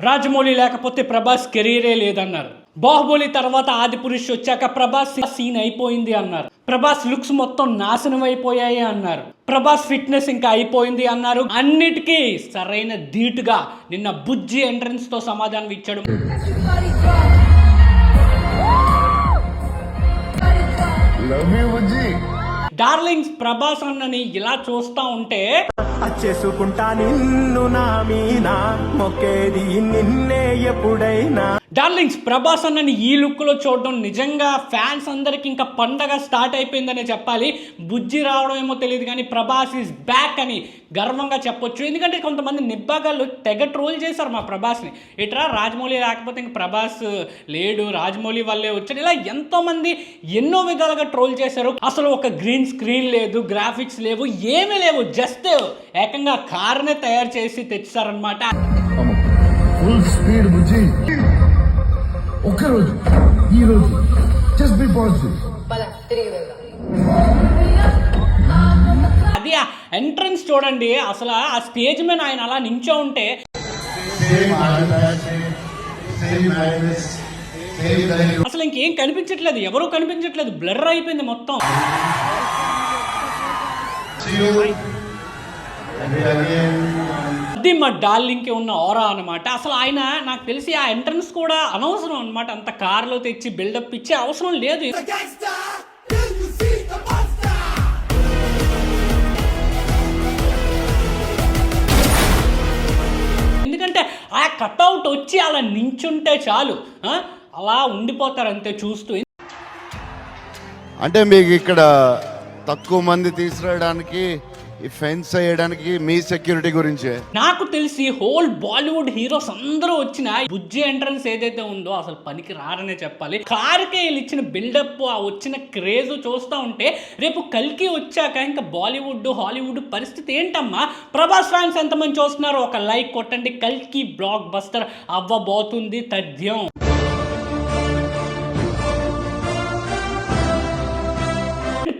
రాజమౌళి లేకపోతే ప్రభాస్ కెరీరే లేదన్నారు. బాహుబలి తర్వాత ఆది పురుష్ వచ్చాక ప్రభాస్ సీన్ అయిపోయింది అన్నారు. ప్రభాస్ లుక్స్ మొత్తం నాశనం అయిపోయాయి అన్నారు. ప్రభాస్ ఫిట్నెస్ ఇంకా అయిపోయింది అన్నారు. అన్నిటికీ సరైన ధీటుగా నిన్న బుజ్జి ఎంట్రన్స్తో సమాధానం ఇచ్చాడు. డార్లింగ్స్ ప్రభాస్ అన్నని ఇలా చూస్తా ఉంటే చేసుకుంటా నిన్ను నా మీనా. మొక్కేది నిన్నే ఎప్పుడైనా. డార్లింగ్స్ ప్రభాస్ అన్నని ఈ లుక్లో చూడడం నిజంగా ఫ్యాన్స్ అందరికి ఇంకా పండగ స్టార్ట్ అయిపోయిందనే చెప్పాలి. బుజ్జి రావడం ఏమో తెలియదు కానీ ప్రభాస్ ఈజ్ బ్యాక్ అని గర్వంగా చెప్పొచ్చు. ఎందుకంటే కొంతమంది నిబ్బాగాళ్ళు తెగ ట్రోల్ చేశారు మా ప్రభాస్ని. ఇట్రా రాజమౌళి రాకపోతే ఇంక ప్రభాస్ లేడు రాజమౌళి వల్లే వచ్చాడు. ఇలా ఎంతోమంది ఎన్నో విధాలుగా ట్రోల్ చేశారు. అసలు ఒక గ్రీన్ స్క్రీన్ లేదు గ్రాఫిక్స్ లేవు ఏమీ లేవు. జస్ట్ ఏకంగా కార్నే తయారు చేసి తెచ్చారనమాట ఫుల్ స్పీడ్ బుజ్జి. ఒక్కరోజు ఈ రోజు జస్ట్ బి పాజిటివ్ అది ఎంట్రన్స్ చూడండి అసలు ఆ స్టేజ్ మీద ఆయన అలా నించో ఉంటే. అసలు ఇంకేం కనిపించట్లేదు ఎవరు కనిపించట్లేదు బ్లర్ అయిపోయింది మొత్తం. అది మా డార్లింగ్కి ఉన్న ఓరా అనమాట అసలు ఆయన నాకు తెలిసి ఆ ఎంట్రన్స్ కూడా అనవసరం అనమాట అంత కార్లో తెచ్చి బిల్డప్ ఇచ్చే అవసరం లేదు. ఎందుకంటే ఆ కట్అవుట్ వచ్చి అలా నించుంటే చాలు. అలా ఉండిపోతారు అంతే చూస్తూ. అంటే మీకు ఇక్కడ తక్కువ మంది తీసుకురావడానికి ఈ ఫెన్స్ వేయడానికి మీ సెక్యూరిటీ గురించే. నాకు తెలిసి హోల్ బాలీవుడ్ హీరోస్ అందరూ వచ్చిన బుజ్జి ఎంట్రన్స్ ఏదైతే ఉందో అసలు పనికి రారనే చెప్పాలి. కారుకే వీళ్ళు ఇచ్చిన బిల్డప్ ఆ వచ్చిన క్రేజ్ చూస్తూ ఉంటే రేపు కల్కి వచ్చాక ఇంకా బాలీవుడ్ హాలీవుడ్ పరిస్థితి ఏంటమ్మా? ప్రభాస్ ఫ్యాన్స్ ఎంతమంది చూస్తున్నారు ఒక లైక్ కొట్టండి. కల్కి బ్లాక్ బస్టర్ అవ్వబోతుంది తథ్యం.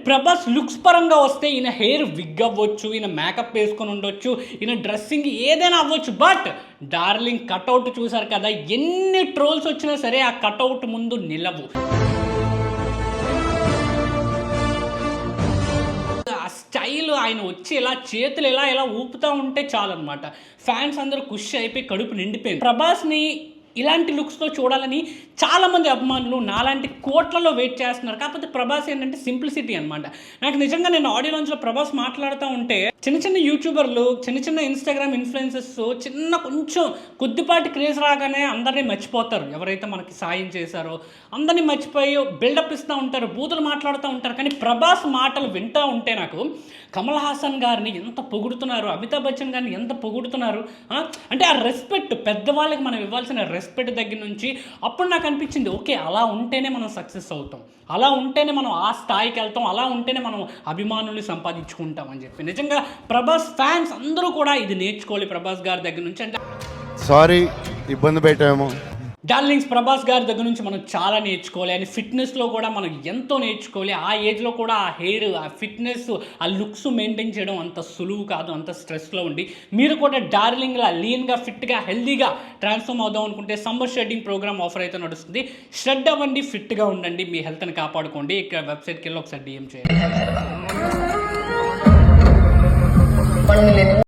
ప్రభాస్ లుక్స్ పరంగా వస్తే ఈయన హెయిర్ విగ్ అవ్వచ్చు ఈయన మేకప్ వేసుకొని ఉండొచ్చు ఈయన డ్రెస్సింగ్ ఏదైనా అవ్వచ్చు. బట్ డార్లింగ్ కట్అవుట్ చూసారు కదా ఎన్ని ట్రోల్స్ వచ్చినా సరే ఆ కట్అవుట్ ముందు నిలవు. ఆ స్టైల్ ఆయన వచ్చి ఇలా చేతులు ఇలా ఇలా ఊపుతూ ఉంటే చాలన్నమాట. ఫ్యాన్స్ అందరూ ఖుషి అయిపోయి కడుపు నిండిపోయింది. ప్రభాస్ని ఇలాంటి లుక్స్తో చూడాలని చాలామంది అభిమానులు నాలాంటి కోట్లలో వెయిట్ చేస్తున్నారు. కాకపోతే ప్రభాస్ ఏంటంటే సింప్లిసిటీ అనమాట నాకు నిజంగా నేను ఆడియో లాంచ్లో ప్రభాస్ మాట్లాడుతూ ఉంటే చిన్న చిన్న యూట్యూబర్లు చిన్న చిన్న ఇన్స్టాగ్రామ్ ఇన్ఫ్లుయెన్సెస్ చిన్న కొంచెం కొద్దిపాటి క్రేజ్ రాగానే అందరినీ మర్చిపోతారు. ఎవరైతే మనకి సాయం చేశారో అందరినీ మర్చిపోయి బిల్డప్ ఇస్తూ ఉంటారు బూతులు మాట్లాడుతూ ఉంటారు. కానీ ప్రభాస్ మాటలు వింటూ ఉంటే నాకు కమల్ హాసన్ గారిని ఎంత పొగుడుతున్నారు అమితాబ్ బచ్చన్ గారిని ఎంత పొగుడుతున్నారు అంటే ఆ రెస్పెక్ట్ పెద్దవాళ్ళకి మనం ఇవ్వాల్సిన రెస్పెక్ట్ దగ్గర నుంచి అప్పుడు నాకు అనిపించింది ఓకే అలా ఉంటేనే మనం సక్సెస్ అవుతాం. అలా ఉంటేనే మనం ఆ స్థాయికి వెళ్తాం అలా ఉంటేనే మనం అభిమానుల్ని సంపాదించుకుంటాం అని చెప్పి. నిజంగా ప్రభాస్ ఫ్యాన్స్ అందరూ కూడా ఇది నేర్చుకోవాలి ప్రభాస్ గారి దగ్గర నుంచి. అంటే సారీ ఇబ్బంది పెట్టాము. డార్లింగ్స్ ప్రభాస్ గారి దగ్గర నుంచి మనం చాలా నేర్చుకోవాలి. అండ్ ఫిట్నెస్లో కూడా మనం ఎంతో నేర్చుకోవాలి. ఆ ఏజ్లో కూడా ఆ హెయిర్ ఆ ఫిట్నెస్ ఆ లుక్స్ మెయింటైన్ చేయడం అంత సులువు కాదు అంత స్ట్రెస్లో ఉండి. మీరు కూడా డార్లింగ్లా లీన్గా ఫిట్గా హెల్దీగా ట్రాన్స్ఫార్మ్ అవుదాం అనుకుంటే సమ్మర్ షెడ్డింగ్ ప్రోగ్రామ్ ఆఫర్ అయితే నడుస్తుంది. షెడ్ అవ్వండి ఫిట్గా ఉండండి మీ హెల్త్ని కాపాడుకోండి. ఇక్కడ వెబ్సైట్కి వెళ్ళి ఒకసారి డిఎం చేయండి. पढ़ लेते